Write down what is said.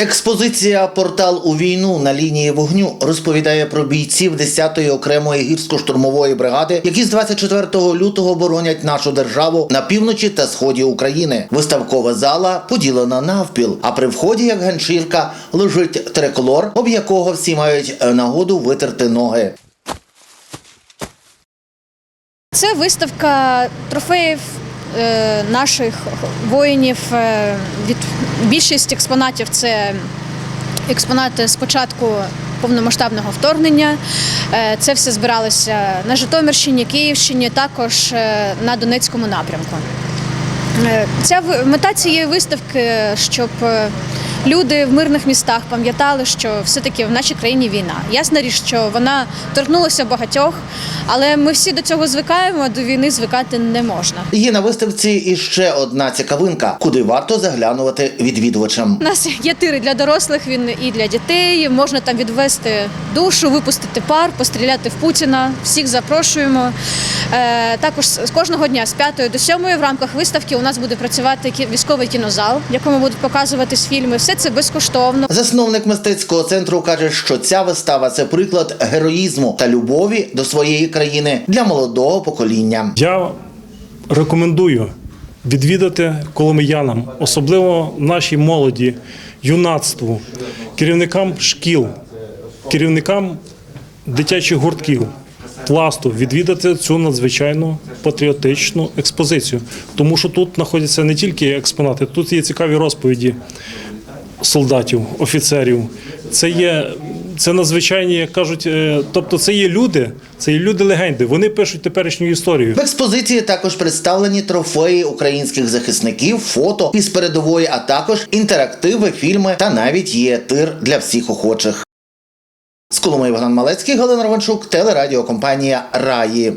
Експозиція Портал у війну на лінії вогню розповідає про бійців 10-ї окремої гірсько-штурмової бригади, які з 24 лютого боронять нашу державу на півночі та сході України. Виставкова зала поділена навпіл. А при вході, як ганчірка, лежить триколор, об якого всі мають е, нагоду витерти ноги. Це виставка трофеїв наших воїнів. Е, від більшість експонатів це експонати спочатку. повномасштабного вторгнення. Е, це все збиралося на Житомирщині, Київщині, також е, на Донецькому напрямку. Е, Ця мета цієї виставки, щоб е, люди в мирних містах пам'ятали, що все-таки в нашій країні війна. Ясна річ, що вона торкнулася багатьох, але ми всі до цього звикаємо, а до війни звикати не можна. Є на виставці іще одна цікавинка, куди варто заглянувати відвідувачам. У нас є тири для дорослих, він і для дітей. Можна там відвести душу, випустити пар, постріляти в Путіна. Всіх запрошуємо. Е, також з з кожного дня з 5 до 7 в рамках виставки у нас буде працювати військовий кінозал, в якому будуть показуватись фільми. Все це безкоштовно. Засновник мистецького центру каже, що ця вистава це приклад героїзму та любові до своєї країни для молодого покоління. Я рекомендую відвідати коломиянам, особливо нашій молоді, юнацтву, керівникам шкіл, керівникам дитячих гуртків, пласту відвідати цю надзвичайно патріотичну експозицію. Тому що тут знаходяться не тільки експонати, тут є цікаві розповіді солдатів, офіцерів. Це є це надзвичайні, як кажуть, е, тобто це є люди, це є люди легенди. Вони пишуть теперішню історію. В експозиції також представлені трофеї українських захисників, фото із передової, а також інтерактиви, фільми та навіть є тир для всіх охочих. З Коломиї Богдан Малецький, Галина Романчук, телерадіокомпанія Раї.